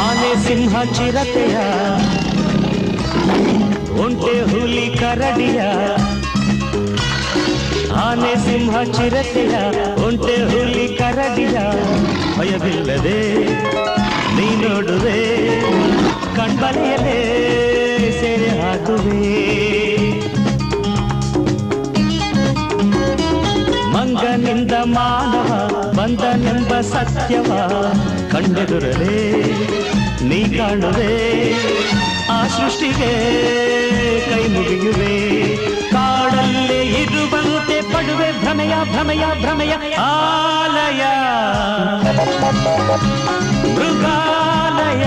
ಆನೆ ಸಿಂಹ ಚಿರತೆಯ, ಒಂಟೆ ಹುಲಿ ಕರಡಿಯ, ಆನೆ ಸಿಂಹ ಚಿರತೆಯ, ಒಂಟೆ ಹುಲಿ ಕರಡಿಯ. ಭಯವಿಲ್ಲದೆ ನೀ ನೋಡುವೆ ಕಣ್ಬಲೆಯಲೇ ಸೆರೆ ಹಾಕುವೆ. ಸಂಗನಿಂದ ಮಾನವ ಬಂದನೆಂಬ ಸತ್ಯವ ಕಂಡೆದುರಲೇ ನೀ ಕಾಣುವೆ ಆ ಸೃಷ್ಟಿಗೆ ಕೈ ಮುಗಿಯುವೆ ಕಾಡಲ್ಲೇ ಇರುವಂತೆ ಪಡುವೆ ಭ್ರಮೆಯ ಭ್ರಮೆಯ ಭ್ರಮೆಯ ಆಲಯ ಮೃಗಾಲಯ